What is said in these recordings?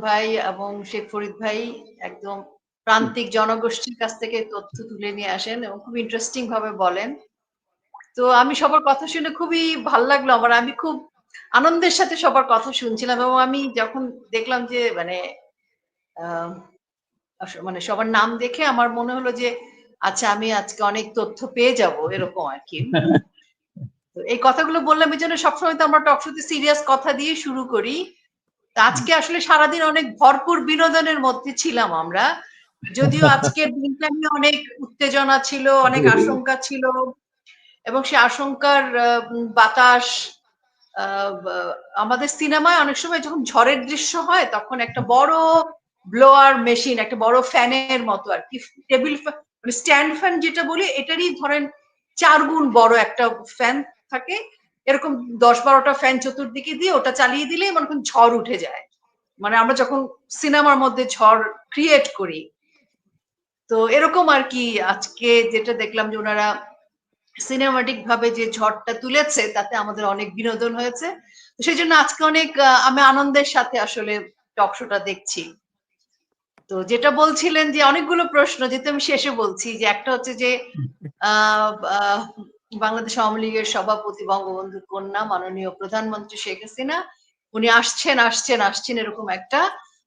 ভাই এবং শেখ ফরিদ ভাই একদম প্রান্তিক জনগোষ্ঠীর কাছ থেকে তথ্য তুলে নিয়ে আসেন এবং খুব ইন্টারেস্টিং ভাবে বলেন। তো আমি সবার কথা শুনে খুবই ভালো লাগল আমার। আমি খুব আনন্দের সাথে সবার কথা শুনছিলাম এবং আমি যখন দেখলাম যে মানে মানে সবার নাম দেখে আমার মনে হলো যে আচ্ছা আমি আজকে অনেক তথ্য পেয়ে যাব এরকম আর কি। এই কথাগুলো বললাম এই জন্য সবসময় তো আমরা টকশোতে সিরিয়াস কথা দিয়ে শুরু করি। আজকে আসলে সারাদিন অনেক ভরপুর বিনোদনের মধ্যে ছিলাম আমরা। যদিও আজকের দিনটা নিয়ে অনেক উত্তেজনা ছিল অনেক আশঙ্কা ছিল এবং সে আশঙ্কার বাতাস আমাদের সিনেমায় অনেক সময় যখন ঝড়ের দৃশ্য হয় তখন একটা বড় ব্লোয়ার মেশিন একটা বড় ফ্যানের মতো আর কি টেবিল মানে স্ট্যান্ড ফ্যান যেটা বলি এটারই ধরেন চার গুণ বড় একটা ফ্যান থাকে। এরকম দশ বারোটা ফ্যান চতুর্দিকে দিয়ে ওটা চালিয়ে দিলে মনে করেন ঝড় উঠে যায়। মানে আমরা যখন সিনেমার মধ্যে ঝড় ক্রিয়েট করি, তো এরকম আর কি আজকে যেটা দেখলাম যে ওনারা সিনেমাটিক ভাবে যে ঝড়টা তুলেছে, তাতে আমাদের অনেক বিনোদন হয়েছে। সেই জন্য আজকে অনেক আমি আনন্দের সাথে আসলে টক শোটা দেখছি। তো যেটা বলছিলেন যে অনেকগুলো প্রশ্ন, যেহেতু আমি শেষে বলছি যে একটা হচ্ছে যে বাংলাদেশ আওয়ামী লীগের সভাপতি, বঙ্গবন্ধুর কন্যা, মাননীয় প্রধানমন্ত্রী শেখ হাসিনা, উনি আসছেন আসছেন আসছেন এরকম একটা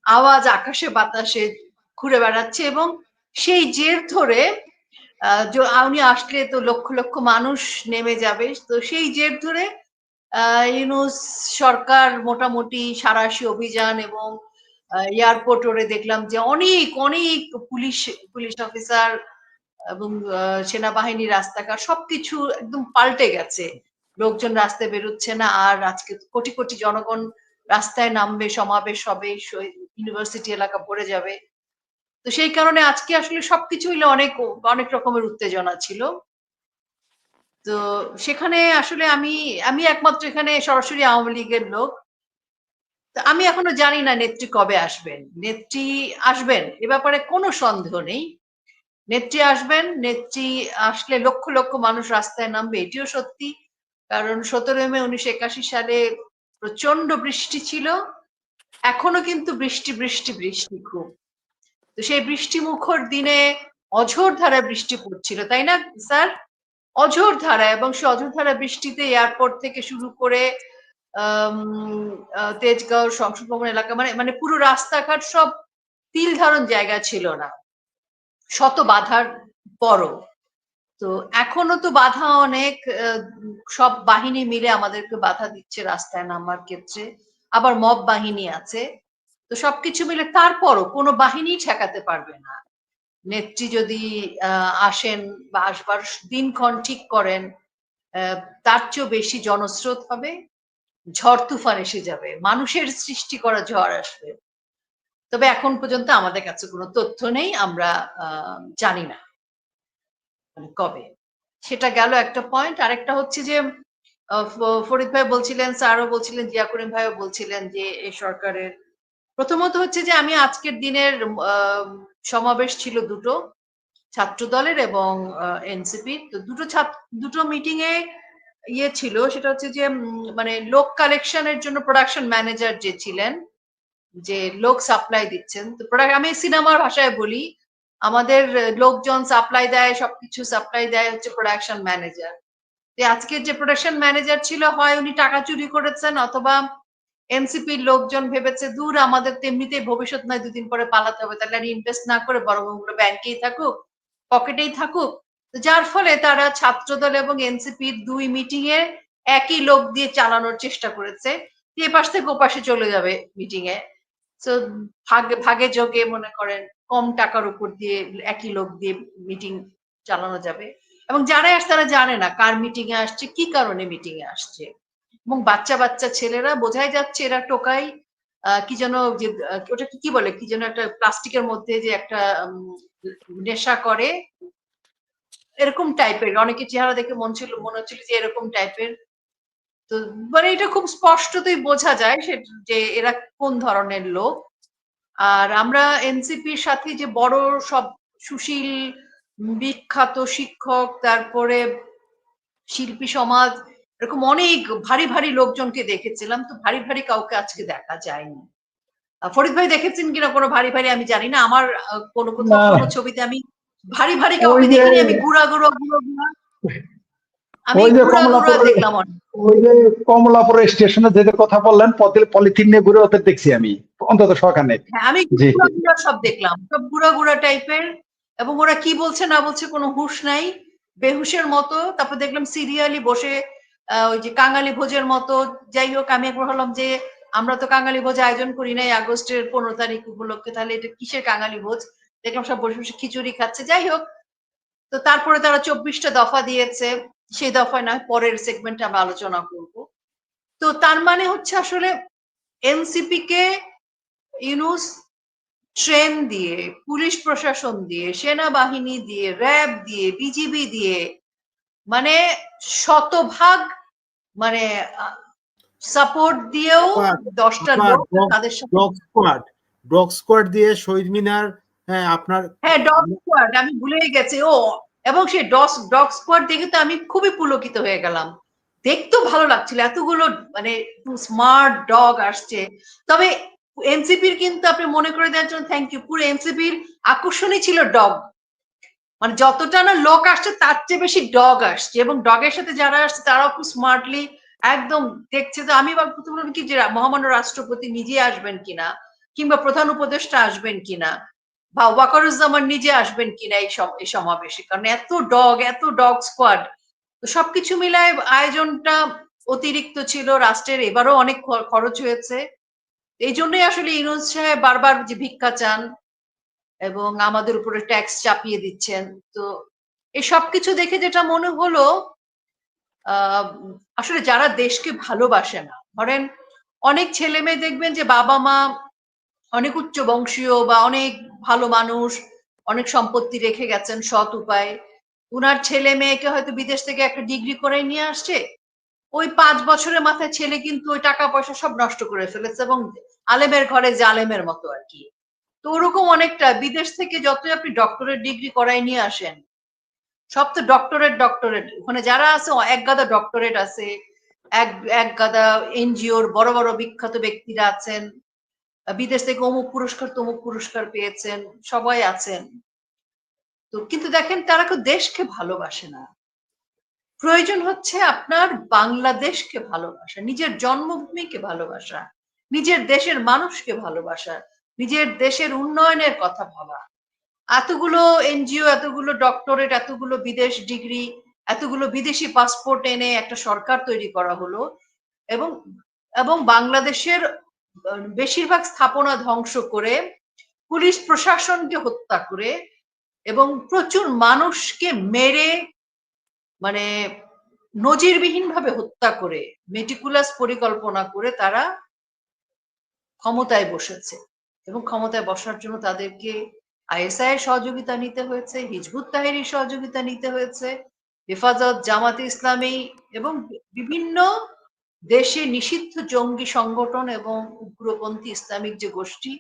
আওয়াজ আকাশে বাতাসে ঘুরে বেড়াচ্ছে এবং সেই জের ধরে উনি আসলে তো লক্ষ লক্ষ মানুষ নেমে যাবে, তো সেই জের ধরে ইউনুস সরকার মোটামুটি সারাশি অভিযান এবং এয়ারপোর্ট ওরে দেখলাম যে অনেক অনেক পুলিশ পুলিশ অফিসার এবং সেনাবাহিনী রাস্তাঘাট সবকিছু একদম পাল্টে গেছে। লোকজন রাস্তায় বেরোচ্ছে না আর আজকে কোটি কোটি জনগণ রাস্তায় নামবে, সমাবেশ হবে ইউনিভার্সিটি এলাকা ভরে যাবে। তো সেই কারণে আজকে আসলে সবকিছু হইলে অনেক অনেক রকমের উত্তেজনা ছিল। তো সেখানে আসলে আমি আমি একমাত্র এখানে সরাসরি আওয়ামী লীগের লোক। আমি এখনও জানি না নেত্রী কবে আসবেন। নেত্রী আসবেন, এ ব্যাপারে কোনো সন্দেহ নেই। নেত্রী আসবেন, নেত্রী আসলে লক্ষ লক্ষ মানুষ রাস্তায় নামবে, এটিও সত্যি। কারণ সতেরোই মে উনিশশো একাশি সালে প্রচণ্ড বৃষ্টি ছিল, এখনও কিন্তু বৃষ্টি বৃষ্টি বৃষ্টি খুব। তো সেই বৃষ্টি মুখর দিনে অঝোর ধারা বৃষ্টি পড়ছিল, তাই না, স্যার? অঝোর ধারা এবং সে অঝোর ধারা বৃষ্টিতে এয়ারপোর্ট থেকে শুরু করে তেজগাঁও সংসদ ভবন এলাকা মানে মানে পুরো রাস্তাঘাট সব তিল ধারণ জায়গা ছিল না। শত বাধার পরও। তো এখনও তো বাধা অনেক সব বাহিনী মিলে আমাদেরকে বাধা দিচ্ছে রাস্তায় নামার ক্ষেত্রে। আবার মব বাহিনী আছে। তো সবকিছু মিলে তারপরও কোনো বাহিনী ঠেকাতে পারবে না। নেত্রী যদি আসেন বা আসবার দিনক্ষণ ঠিক করেন তার চেয়েও বেশি জনস্রোত হবে, ঝড় তুফান এসে যাবে, মানুষের সৃষ্টি করা ঝড় আসবে। তবে এখন পর্যন্ত আমাদের কাছে কোনো তথ্য নেই, আমরা জানি না। মানে কবে? সেটা গেল একটা পয়েন্ট আরেকটা হচ্ছে যে ফরিদ ভাই বলছিলেন, স্যারও বলছিলেন জিয়া করিম ভাইও বলছিলেন যে এই সরকারের প্রথমত হচ্ছে যে, আমি আজকের দিনের সমাবেশ ছিল দুটো ছাত্র দলের এবং এনসিপি তো দুটো দুটো মিটিং এ ইয়ে ছিল, সেটা হচ্ছে যে মানে লোক কালেকশনের জন্য প্রোডাকশন ম্যানেজার যে ছিলেন যে লোক সাপ্লাই দিচ্ছেন। তো প্রোডাক্ট, আমি সিনেমার ভাষায় বলি, আমাদের লোকজন সাপ্লাই দেয়, সবকিছু সাপ্লাই দেয় হচ্ছে প্রোডাকশন ম্যানেজার আজকের যে প্রোডাকশন ম্যানেজার ছিল, হয় উনি টাকা চুরি করেছেন অথবা এনসিপির লোকজন ভেবেছে, দূর আমাদের তেমনিতে ভবিষ্যৎ নয়, দুদিন পরে পালাতে হবে, তাহলে আর ইনভেস্ট না করে বড় ওগুলো ব্যাংকেই থাকুক, পকেটেই থাকুক। যার ফলে তারা ছাত্রদল এবং এনসিপির দুই মিটিং এ একই লোক দিয়ে চালানোর চেষ্টা করেছে। এ পাশ থেকে ওপাশে চলে যাবে মিটিং এ। তো ভাগে ভাগে যোগে মনে করেন কম টাকার উপর দিয়ে একই লোক দিয়ে মিটিং চালানো যাবে। এবং যারাই আসছে তারা জানে না কার মিটিং এ আসছে, কি কারণে মিটিং এ আসছে। এবং বাচ্চা বাচ্চা ছেলেরা বোঝাই যাচ্ছে এরা টোকাই কি যেন যে, ওটা কি বলে, কি যেন একটা প্লাস্টিকের মধ্যে যে একটা নেশা করে, এরকম টাইপের অনেকে চেহারা দেখে মন ছিল, মনে হচ্ছিল যে এরকম টাইপের তো মানে এটা খুব স্পষ্টতই বোঝা যায় যে এরা কোন ধরনের লোক। আর আমরা এনসিপির সাথে যে বড় সব সুশীল বিখ্যাত শিক্ষক তারপরে শিল্পী সমাজ এরকম অনেক ভারী ভারী লোকজনকে দেখেছিলাম তো ভারী ভারী কাউকে আজকে দেখা যায়নি। ফরিদ ভাই দেখেছেন কিনা কোনো ভারী ভারী আমি জানি না আমার কোনো কোনো ছবিতে আমি ভারী ভারী কাউকে দেখিনি আমি গুড়া গুঁড়ো গুঁড়ো গুঁড়া। ওই যে গুড়া দেখলাম অনেক। ওই যে কমলাপুর স্টেশনে যেদের কথা বললেন পলিথিন নিয়ে ঘুরে ওদের দেখছি আমি অন্তত হ্যাঁ আমি সব দেখলাম। সব গুঁড়া গুঁড়া টাইপের। এবং ওরা কি বলছে না বলছে কোনো হুঁশ নাই। বেহুশের মতো। তারপর দেখলাম সিরিয়ালি বসে ওই যে কাঙালি ভোজের মতো। যাই হোক আমি একবার হলাম যে আমরা তো কাঙালি ভোজ আয়োজন করি নাই আগস্টের পনেরো তারিখ উপলক্ষে। তাহলে এটা কিসের কাঙালি ভোজ? দেখলাম সব বসে বসে খিচুড়ি খাচ্ছে। যাই হোক তো তারপরে তারা চব্বিশটা দফা দিয়েছে। সেই দফায় না পরের সেগমেন্টে আমরা আলোচনা করব। তো তার মানে হচ্ছে আসলে এনসিপি কে ইউনুস ট্রেন দিয়ে পুলিশ প্রশাসন দিয়ে সেনাবাহিনী দিয়ে র্যাব দিয়ে বিজিবি দিয়ে মানে শতভাগ মানে সাপোর্ট দিয়েও দশটা তাদের সাথে ডগ স্কোয়াড ডগ স্কোয়াড দিয়ে শহীদ মিনার হ্যাঁ আপনার হ্যাঁ ডগ স্কোয়াড আমি ভুলেই গেছি। ও এবং সেই ডগ ডগ স্কোয়াড দেখে তো আমি খুবই পুলকিত হয়ে গেলাম। দেখতেও ভালো লাগছিল, এতগুলো মানে স্মার্ট ডগ আসছে। তবে এনসিপির কিন্তু আপনি মনে করে দেওয়ার জন্য থ্যাংক ইউ পুরো এনসিপির আকর্ষণই ছিল ডগ মানে যতটা না লোক আসছে, তার চেয়ে বেশি ডগ আসছে। এবং ডগের সাথে যারা আসছে, তারাও খুব স্মার্টলি একদম দেখছে যে আমি বা কি যে মহামান্য রাষ্ট্রপতি নিজে আসবেন কিনা, কিংবা প্রধান উপদেষ্টা আসবেন কিনা। বা ওয়াকারুজ্জামান নিজে আসবেন কিনা এই সম- এই সমাবেশে? কারণ এত ডগ এত ডগ স্কোয়াড। তো সবকিছু মিলায় আয়োজনটা অতিরিক্ত ছিল, রাষ্ট্রের এবারও অনেক খরচ হয়েছে। এই জন্যই আসলে ইউনুস সাহেব বারবার যে ভিক্ষা চান এবং আমাদের উপরে ট্যাক্স চাপিয়ে দিচ্ছেন। তো এই সবকিছু দেখে যেটা মনে হলো আসলে যারা দেশকে ভালোবাসে না, ধরেন অনেক ছেলে মেয়ে দেখবেন যে বাবা মা অনেক উচ্চ বংশীয় বা অনেক ভালো মানুষ, অনেক সম্পত্তি রেখে গেছেন সৎ উপায়। উনার ছেলে মেয়েকে হয়তো বিদেশ থেকে একটা ডিগ্রি করে নিয়ে আসছে। ওই পাঁচ বছরের মাথায় ছেলে কিন্তু ওই টাকা পয়সা সব নষ্ট করে ফেলেছে এবং আলেমের ঘরে জালেমের মতো আর কি। তো ওরকম অনেকটা, বিদেশ থেকে যতই আপনি ডক্টরেট ডিগ্রি করাই নিয়ে আসেন, সব তো ডক্টরেট ডক্টরেট ওখানে যারা আছে এক গাদা ডক্টরেট আছে, এক এক গাদা এনজিওর বড় বড় বিখ্যাত ব্যক্তিরা আছেন। বিদেশ থেকে অমুক পুরস্কার, তমুক পুরস্কার পেয়েছেন, সবাই আছেন। তো কিন্তু দেখেন, তারা কেউ দেশকে ভালোবাসে না। প্রয়োজন হচ্ছে আপনার বাংলাদেশকে ভালোবাসা, নিজের জন্মভূমিকে ভালোবাসা, নিজের দেশের মানুষকে ভালোবাসা, নিজের দেশের উন্নয়নের কথা ভাবা। এতগুলো এনজিও, এতগুলো ডক্টরেট, এতগুলো বিদেশ ডিগ্রি, এতগুলো বিদেশি পাসপোর্ট এনে একটা সরকার তৈরি করা হলো এবং এবং বাংলাদেশের বেশিরভাগ স্থাপনা ধ্বংস করে পুলিশ প্রশাসনকে হত্যা করে এবং প্রচুর মানুষকে মেরে মানে নজিরবিহীন ভাবে হত্যা করে মেটিকুলাস পরিকল্পনা করে তারা ক্ষমতায় বসেছে এবং ক্ষমতায় বসার জন্য তাদেরকে আইএসআই এর সহযোগিতা নিতে হয়েছে, হিজবুত তাহেরির সহযোগিতা নিতে হয়েছে, হেফাজত জামাতে ইসলামী এবং বিভিন্ন দেশে নিষিদ্ধ জঙ্গি সংগঠন এবং উগ্রপন্থী ইসলামিক যে গোষ্ঠী,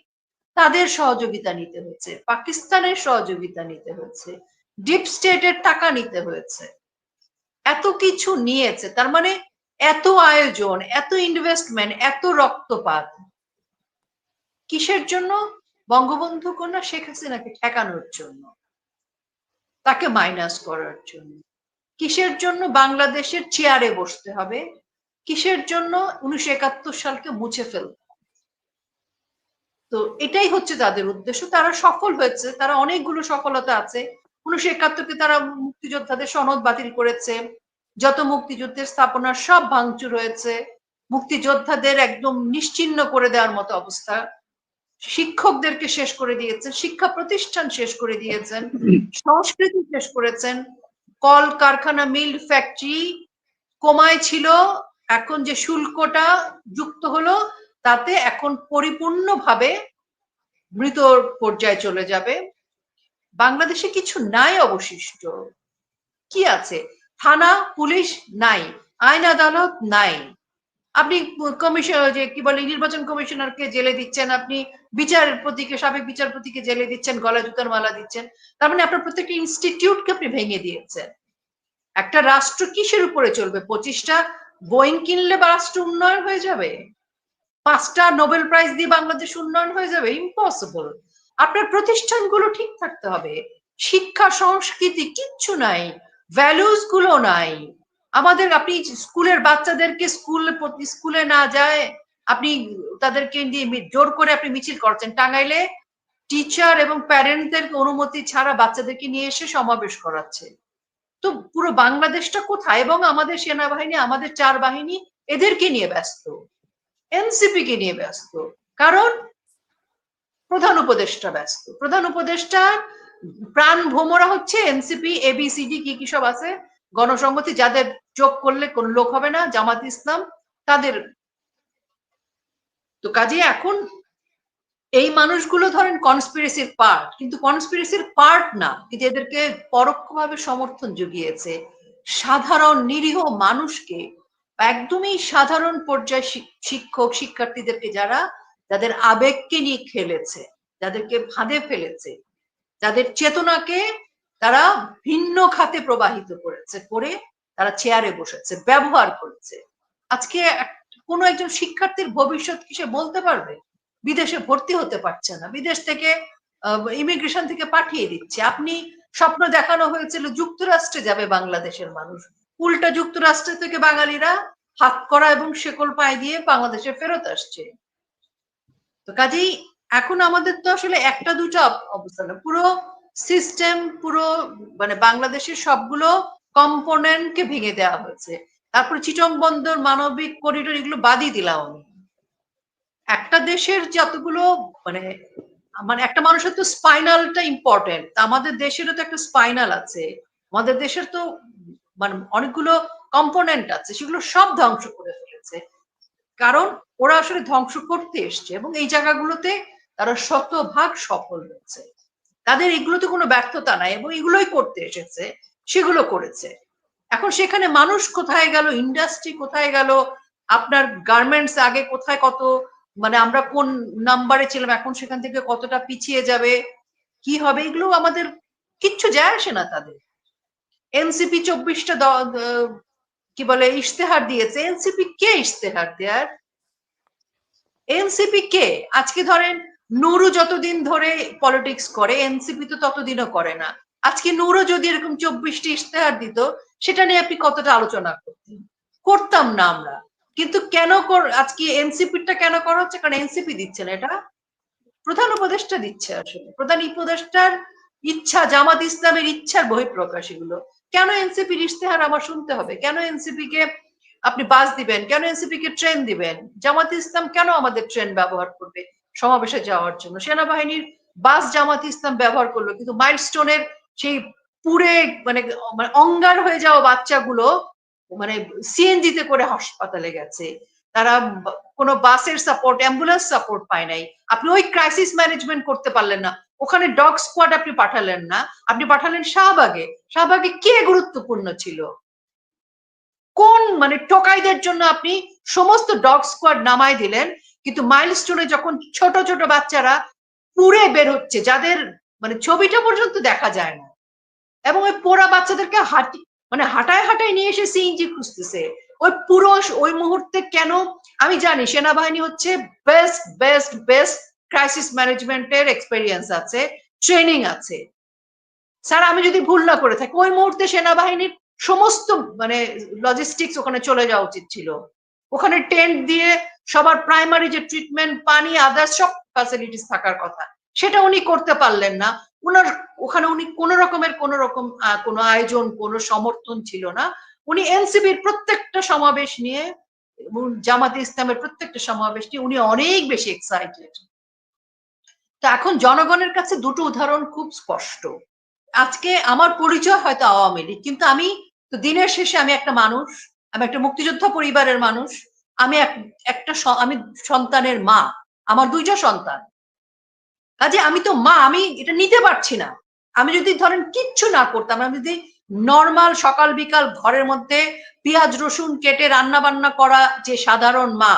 তাদের সহযোগিতা নিতে হয়েছে। পাকিস্তানের সহযোগিতা নিতে হয়েছে। ডিপ স্টেটের টাকা নিতে হয়েছে। এত কিছু নিয়েছে, তার মানে এত আয়োজন, এত ইনভেস্টমেন্ট এত রক্তপাত। কিসের জন্য? বঙ্গবন্ধু কন্যা শেখ হাসিনাকে ঠেকানোর জন্য। তাকে মাইনাস করার জন্য। কিসের জন্য? বাংলাদেশের চেয়ারে বসতে হবে। কিসের জন্য উনিশশো একাত্তর সালকে মুছে ফেলতে তো এটাই হচ্ছে তাদের উদ্দেশ্য। তারা সফল হয়েছে, তারা অনেকগুলো সফলতা আছে। উনিশশো একাত্তরকে তারা মুক্তিযোদ্ধাদের সনদ বাতিল করেছে। যত মুক্তিযুদ্ধের স্থাপনা সব ভাঙচুর হয়েছে। মুক্তিযোদ্ধাদের একদম নিশ্চিহ্ন করে দেওয়ার মতো অবস্থা। শিক্ষকদেরকে শেষ করে দিয়েছেন, শিক্ষা প্রতিষ্ঠান শেষ করে দিয়েছেন, সংস্কৃতি শেষ করেছেন। কল কারখানা মিল, ফ্যাক্টরি কমায় ছিল এখন যে শুল্কটা যুক্ত হলো, তাতে এখন পরিপূর্ণভাবে মৃত পর্যায়ে চলে যাবে। বাংলাদেশে কিছু নাই অবশিষ্ট। কি আছে? থানা, পুলিশ নাই, আইন আদালত নাই। আপনি কমিশন যে কি বলে, নির্বাচন কমিশনারকে জেলে দিচ্ছেন, আপনি বিচারপতিকে, সাবেক বিচারপতিকে জেলে দিচ্ছেন, গলা জুতার মালা দিচ্ছেন। তার মানে আপনার প্রত্যেকটা ইনস্টিটিউটকে আপনি ভেঙে দিয়েছেন। একটা রাষ্ট্র কিসের উপরে চলবে? পঁচিশটা বোয়িং কিনলে রাষ্ট্র উন্নয়ন হয়ে যাবে। পাঁচটা নোবেল প্রাইজ দিয়ে বাংলাদেশ উন্নয়ন হয়ে যাবে ইম্পসিবল আপনার প্রতিষ্ঠানগুলো ঠিক থাকতে হবে। শিক্ষা, সংস্কৃতি কিচ্ছু নাই ভ্যালুসগুলো নাই। আমাদের আপনি স্কুলের বাচ্চাদেরকে স্কুল স্কুলে না যায়, আপনি তাদেরকে দিয়ে জোর করে আপনি মিছিল করছেন টাঙ্গাইলে টিচার এবং প্যারেন্টদের অনুমতি ছাড়া বাচ্চাদেরকে নিয়ে এসে সমাবেশ করাচ্ছে। তো পুরো বাংলাদেশটা কোথায়? এবং আমাদের সেনাবাহিনী, আমাদের চার বাহিনী এদেরকে নিয়ে ব্যস্ত, এনসিপি কে নিয়ে ব্যস্ত। কারণ প্রধান উপদেষ্টা ব্যস্ত। প্রধান উপদেষ্টা প্রাণ ভোমরা হচ্ছে এনসিপি এবিসিডি কি কি সব আছে, গণসংহতি, যাদের যোগ করলে কোন লোক হবে না, জামাত ইসলাম, তাদের। তো কাজে এখন এই মানুষগুলো ধরেন কনস্পিরেসির পার্ট কিন্তু কনস্পিরেসির পার্ট না, কিন্তু এদেরকে পরোক্ষভাবে সমর্থন জুগিয়েছে সাধারণ নিরীহ মানুষকে, একদমই সাধারণ পর্যায়ে শিক্ষক, শিক্ষার্থীদেরকে যারা যাদের আবেগকে নিয়ে খেলেছে, যাদেরকে ফাঁদে ফেলেছে, যাদের চেতনাকে তারা ভিন্ন খাতে প্রবাহিত করেছে, করে তারা চেয়ারে বসেছে, ব্যবহার করেছে। আজকে কোনো একজন শিক্ষার্থীর ভবিষ্যৎ কি সে বলতে পারবে? বিদেশে ভর্তি হতে পারছে না। বিদেশ থেকে ইমিগ্রেশন থেকে পাঠিয়ে দিচ্ছে। আপনি স্বপ্ন দেখানো হয়েছিল যুক্তরাষ্ট্রে যাবে বাংলাদেশের মানুষ। উল্টা যুক্তরাষ্ট্র থেকে বাঙালিরা হাত করা এবং শেকল পায়ে দিয়ে বাংলাদেশে ফেরত আসছে। তো কাজেই এখন আমাদের তো আসলে একটা, দুটো অব- অবস্থা না পুরো সিস্টেম পুরো মানে বাংলাদেশের সবগুলো কম্পোনেন্টকে ভেঙে দেওয়া হয়েছে। তারপরে চিটং বন্দর, মানবিক করিডোর এগুলো বাদই দিলাম আমি। একটা দেশের যতগুলো মানে মানে একটা মানুষের তো স্পাইনালটা ইম্পর্টেন্ট আমাদের দেশেরও তো একটা স্পাইনাল আছে, আমাদের দেশের তো মানে অনেকগুলো কম্পোনেন্ট আছে, সেগুলো সব ধ্বংস করে ফেলেছে। কারণ ওরা আসলে ধ্বংস করতে এসছে এবং এই জায়গাগুলোতে তারা শতভাগ সফল হচ্ছে তাদের এগুলোতে কোনো ব্যর্থতা নাই এবং এগুলোই করতে এসেছে, সেগুলো করেছে। এখন সেখানে মানুষ কোথায় গেল? ইন্ডাস্ট্রি কোথায় গেল? আপনার গার্মেন্টস আগে কোথায় কত মানে আমরা কোন নাম্বারে ছিলাম, এখন সেখান থেকে কতটা পিছিয়ে যাবে, কি হবে, এগুলো আমাদের কিচ্ছু যায় আসে না তাদের। এনসিপি চব্বিশটা কি বলে, ইশতেহার দিয়েছে। এনসিপি কে ইশতেহার দেয়ার এনসিপি কে? আজকে ধরেন নুরু যতদিন ধরে পলিটিক্স করে এনসিপি তো ততদিনও করে না। আজকে নুরু যদি এরকম চব্বিশটি ইশতেহার দিত, সেটা নিয়ে আপনি কতটা আলোচনা করতেন? করতাম না আমরা। কিন্তু কেন আজকে এনসিপিটা কেন করা হচ্ছে? কারণ এনসিপি দিচ্ছে না, এটা প্রধান উপদেষ্টা দিচ্ছে আসলে। প্রধান উপদেষ্টার ইচ্ছা, জামাত ইসলামের ইচ্ছার বহিঃপ্রকাশ এগুলো। কেন এনসিপির ইশতেহার আমার শুনতে হবে? কেন এনসিপি কে আপনি বাস দিবেন? কেন এনসিপি কে ট্রেন দিবেন? জামাত ইসলাম কেন আমাদের ট্রেন ব্যবহার করবে সমাবেশে যাওয়ার জন্য? সেনাবাহিনীর বাস জামাত ইসলাম ব্যবহার করল, কিন্তু মাইলস্টোনের সেই পুরে মানে মানে অঙ্গার হয়ে যাওয়া বাচ্চাগুলো মানে সিএনজি তে করে হাসপাতালে গেছে। তারা কোনো বাসের সাপোর্ট অ্যাম্বুলেন্স সাপোর্ট পায় নাই। আপনি ওই ক্রাইসিস ম্যানেজমেন্ট করতে পারলেন না। ওখানে ডগ স্কোয়াড আপনি পাঠালেন না। আপনি পাঠালেন শাহবাগে। শাহবাগে কে গুরুত্বপূর্ণ ছিল? কোন মানে টোকাইদের জন্য আপনি সমস্ত ডগ স্কোয়াড নামাই দিলেন, কিন্তু মাইলস্টোনে যখন ছোট ছোট বাচ্চারা পুড়ে বের হচ্ছে, যাদের মানে ছবিটা পর্যন্ত দেখা যায় না, এবং ওই পোড়া বাচ্চাদেরকে হাঁটি মানে হাঁটায় হাঁটায় নিয়ে এসে সিএনজি খুঁজতেছে। ওই পুরো ওই মুহূর্তে কেন, আমি জানি, সেনাবাহিনী হচ্ছে বেস্ট বেস্ট বেস্ট ক্রাইসিস ম্যানেজমেন্টের এক্সপেরিয়েন্স আছে ট্রেনিং আছে। স্যার আমি যদি ভুল না করে থাকি, ওই মুহূর্তে সেনাবাহিনীর সমস্ত মানে লজিস্টিক্স ওখানে চলে যাওয়া উচিত ছিল। ওখানে টেন্ট দিয়ে সবার প্রাইমারি যে ট্রিটমেন্ট পানি আদার্স সব ফ্যাসিলিটিস থাকার কথা। সেটা উনি করতে পারলেন না। উনার ওখানে উনি কোন রকমের কোন রকম কোনো আয়োজন, কোনো সমর্থন ছিল না। উনি এনসিবির প্রত্যেকটা সমাবেশ নিয়ে জামাতে ইসলামের প্রত্যেকটা সমাবেশ নিয়ে উনি অনেক বেশি এক্সাইটেড তো এখন জনগণের কাছে দুটো উদাহরণ খুব স্পষ্ট। আজকে আমার পরিচয় হয়তো আওয়ামী লীগ, কিন্তু আমি তো দিনের শেষে আমি একটা মানুষ, আমি একটা মুক্তিযোদ্ধা পরিবারের মানুষ, আমি এক- একটা আমি সন্তানের মা, আমার দুইটা সন্তান। কাজে আমি তো মা, আমি এটা নিতে পারছি না। আমি যদি ধরেন কিচ্ছু না করতাম, আমি যদি নর্মাল সকাল বিকাল ঘরের মধ্যে পেঁয়াজ, রসুন কেটে রান্না বান্না করা যে সাধারণ মা,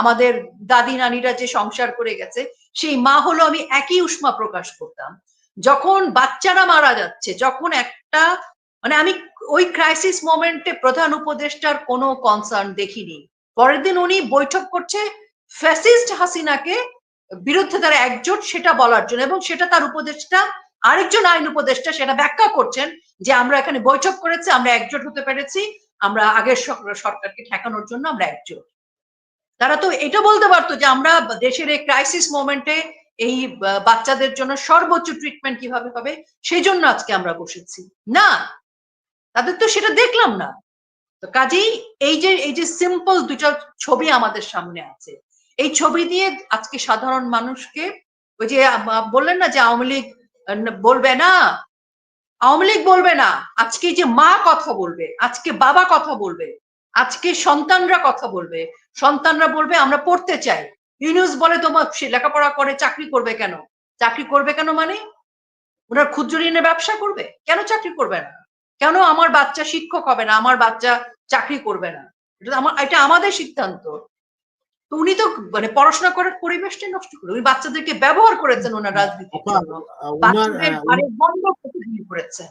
আমাদের দাদি, নানিরা যে সংসার করে গেছে, সেই মা হলো আমি একই উষ্মা প্রকাশ করতাম। যখন বাচ্চারা মারা যাচ্ছে, যখন একটা মানে আমি ওই ক্রাইসিস মোমেন্টে প্রধান উপদেষ্টার কোনো কনসার্ন দেখিনি। পরের দিন উনি বৈঠক করছে ফ্যাসিস্ট হাসিনাকে বিরুদ্ধে তারা একজোট সেটা বলার জন্য এবং সেটা তার উপদেষ্টা, আরেকজন আইন উপদেষ্টা সেটা ব্যাখ্যা করছেন যে আমরা এখানে বৈঠক করেছি, আমরা একজোট হতে পেরেছি, আমরা আগের সর- সরকারকে ঠেকানোর জন্য আমরা একজোট। তারা তো এটা বলতে পারতো যে আমরা দেশের এই ক্রাইসিস মোমেন্টে এই বাচ্চাদের জন্য সর্বোচ্চ ট্রিটমেন্ট কীভাবে হবে, সেই জন্য আজকে আমরা বসেছি। না, তাদের তো সেটা দেখলাম না। তো কাজেই এই যে এই যে সিম্পল দুটো ছবি আমাদের সামনে আছে এই ছবি দিয়ে আজকে সাধারণ মানুষকে ওই যে বললেন না যে আওয়ামী লীগ বলবে না? আওয়ামী লীগ বলবে না। আজকে যে মা কথা বলবে, আজকে বাবা কথা বলবে, আজকে সন্তানরা কথা বলবে। সন্তানরা বলবে, আমরা পড়তে চাই। ইউনিউজ বলে তোমার লেখাপড়া করে, চাকরি করবে কেন? চাকরি করবে কেন মানে? ওনার ক্ষুদ্র ঋণের ব্যবসা করবে? কেন চাকরি করবে না? কেন আমার বাচ্চা শিক্ষক হবে না? আমার বাচ্চা চাকরি করবে না? এটা আমার, এটা আমাদের সিদ্ধান্ত। তো উনি তো মানে পড়াশোনা করার পরিবেশটাই নষ্ট করে উনি বাচ্চাদেরকে ব্যবহার করেছেন ওনার রাজনীতির জন্য। শুরু করেছেন।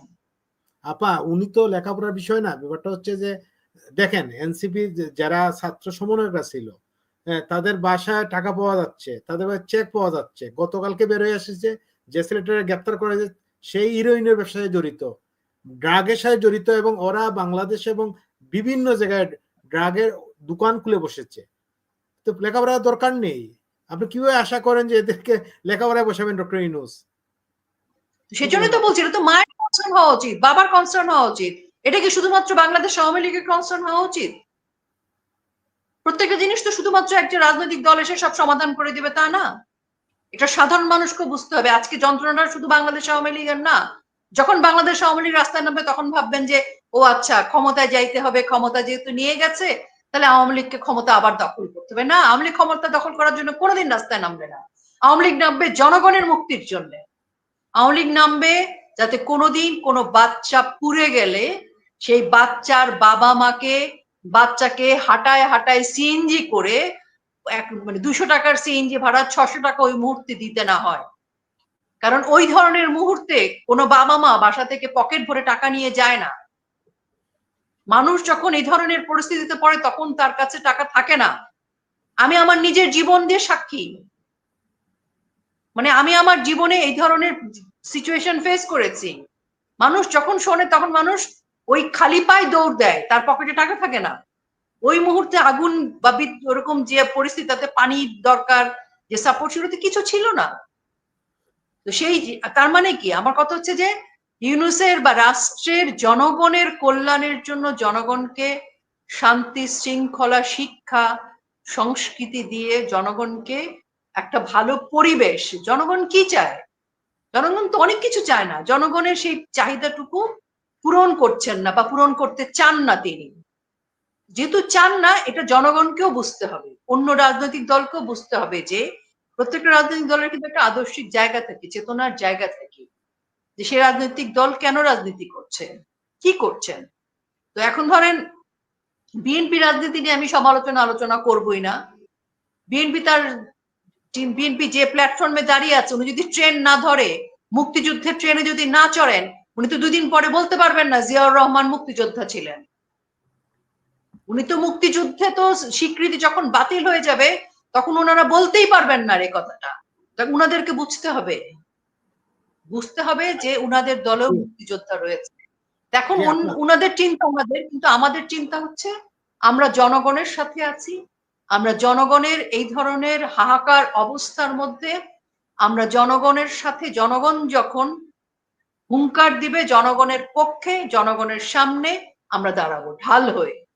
আপা উনি তো লেখাপড়ার বিষয় না ব্যাপারটা হচ্ছে যে দেখেন এনসিপি যারা ছাত্র সমন্বয়করা ছিল হ্যাঁ, তাদের বাসায় টাকা পাওয়া যাচ্ছে তাদের চেক পাওয়া যাচ্ছে। গতকালকে বের হয়ে এসেছে যে ছেলেটাকে গ্রেপ্তার করা যে সেই হিরোইনের ব্যবসায় জড়িত। ড্রাগের সাথে জড়িত এবং ওরা বাংলাদেশ এবং বিভিন্ন জায়গায় ড্রাগের দোকান খুলে বসেছে। তো লেখাপড়ার দরকার নেই। আপনি কীভাবে আশা করেন যে এদেরকে লেখাপড়ায় বসাবেন ডক্টর ইনুস সেজন্যই তো বলছি, এটা তো মায়ের কনসার্ন হওয়া উচিত, বাবার কনসার্ন হওয়া উচিত। এটা কি শুধুমাত্র বাংলাদেশ আওয়ামী লীগের কনসার্ন হওয়া উচিত? প্রত্যেকটা জিনিস তো শুধুমাত্র একটা রাজনৈতিক দল এসে সব সমাধান করে দিবে তা না। এটা সাধারণ মানুষকে বুঝতে হবে। আজকে যন্ত্রণাটা শুধু বাংলাদেশ আওয়ামী লীগের না। যখন বাংলাদেশ আওয়ামী লীগ রাস্তায় নামবে, তখন ভাববেন যে, ও আচ্ছা ক্ষমতায় যাইতে হবে, ক্ষমতা যেহেতু নিয়ে গেছে তাহলে আওয়ামী লীগকে ক্ষমতা আবার দখল করতে হবে। না, আওয়ামী লীগ ক্ষমতা দখল করার জন্য কোনোদিন রাস্তায় নামবে না। আওয়ামী লীগ নামবে জনগণের মুক্তির জন্য। আওয়ামী লীগ নামবে যাতে কোনোদিন কোনো বাচ্চা পুড়ে গেলে সেই বাচ্চার বাবা মাকে, বাচ্চাকে হাঁটায় হাঁটায় সিএনজি করে এক মানে দুশো টাকার সিএনজি ভাড়া ছশো টাকা ওই মুহূর্তে দিতে না হয়। কারণ ওই ধরনের মুহূর্তে কোনো বাবা মা বাসা থেকে পকেট ভরে টাকা নিয়ে যায় না। মানুষ যখন এই ধরনের পরিস্থিতিতে পড়ে, তখন তার কাছে টাকা থাকে না। আমি আমার নিজের জীবন দিয়ে সাক্ষী। মানে আমি আমার জীবনে এই ধরনের সিচুয়েশন ফেস করেছি। মানুষ যখন শোনে, তখন মানুষ ওই খালি পায়ে দৌড় দেয়, তার পকেটে টাকা থাকে না। ওই মুহূর্তে আগুন বা ওরকম যে পরিস্থিতি, তাতে পানি দরকার, যে সাপোর্ট ছিল কিছু ছিল না। তো সেই তার মানে কি? আমার কথা হচ্ছে যে ইউনুসের বা রাষ্ট্রের জনগণের কল্যাণের জন্য জনগণকে শান্তি, শৃঙ্খলা, শিক্ষা, সংস্কৃতি দিয়ে জনগণকে একটা ভালো পরিবেশ, জনগণ কি চায়? জনগণ তো অনেক কিছু চায় না। জনগণের সেই চাহিদাটুকু পূরণ করছেন না বা পূরণ করতে চান না তিনি। যেহেতু চান না, এটা জনগণকেও বুঝতে হবে। অন্য রাজনৈতিক দলকেও বুঝতে হবে যে প্রত্যেকটা রাজনৈতিক দলের কিন্তু একটা আদর্শিক জায়গা থাকে, চেতনার জায়গা থাকে। যে সে রাজনৈতিক দল কেন রাজনীতি করছে? কি করছেন? তো এখন ধরেন, বিএনপি রাজনীতি নিয়ে আমি সমালোচনা আলোচনা করবই না। বিএনপি তার বিএনপি যে প্ল্যাটফর্মে দাঁড়িয়ে আছে, উনি যদি ট্রেন না ধরে, মুক্তিযুদ্ধের ট্রেনে যদি না চড়েন, উনি তো দুদিন পরে বলতে পারবেন না জিয়াউর রহমান মুক্তিযোদ্ধা ছিলেন। উনি তো মুক্তিযুদ্ধে তো স্বীকৃতি যখন বাতিল হয়ে যাবে, তখন ওনারা বলতেই পারবেন না রে কথাটা। উনাদেরকে বুঝতে হবে। বুঝতে হবে যে উনাদের দলেও মুক্তিযোদ্ধা রয়েছে। আপনার- উনাদের চিন্তা ওনাদের কিন্তু আমাদের চিন্তা হচ্ছে আমরা জনগণের সাথে আছি আমরা জনগণের এই ধরনের হাহাকার অবস্থার মধ্যে আমরা জনগণের সাথে জনগণ যখন হুঙ্কার দিবে জনগণের পক্ষে জনগণের সামনে আমরা দাঁড়াবো ঢাল হয়ে।